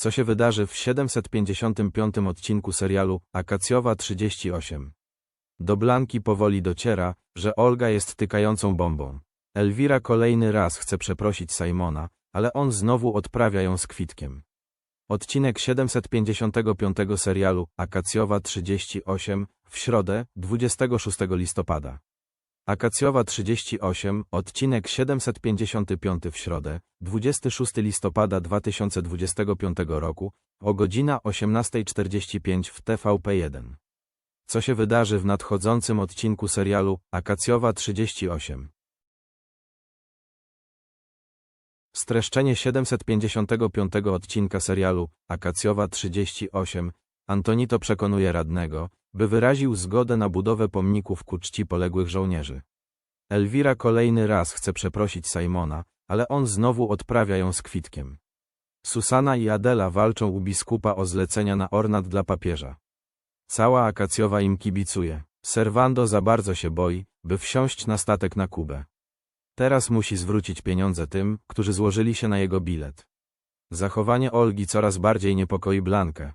Co się wydarzy w 755 odcinku serialu Akacjowa 38? Do Blanki powoli dociera, że Olga jest tykającą bombą. Elwira kolejny raz chce przeprosić Simona, ale on znowu odprawia ją z kwitkiem. Odcinek 755 serialu Akacjowa 38 w środę 26 listopada. Akacjowa 38, odcinek 755 w środę, 26 listopada 2025 roku, o godzina 18.45 w TVP1. Co się wydarzy w nadchodzącym odcinku serialu Akacjowa 38? Streszczenie 755 odcinka serialu Akacjowa 38 Antonito przekonuje radnego, by wyraził zgodę na budowę pomników ku czci poległych żołnierzy. Elwira kolejny raz chce przeprosić Simona, ale on znowu odprawia ją z kwitkiem. Susana i Adela walczą u biskupa o zlecenia na ornat dla papieża. Cała Akacjowa im kibicuje. Servando za bardzo się boi, by wsiąść na statek na Kubę. Teraz musi zwrócić pieniądze tym, którzy złożyli się na jego bilet. Zachowanie Olgi coraz bardziej niepokoi Blankę.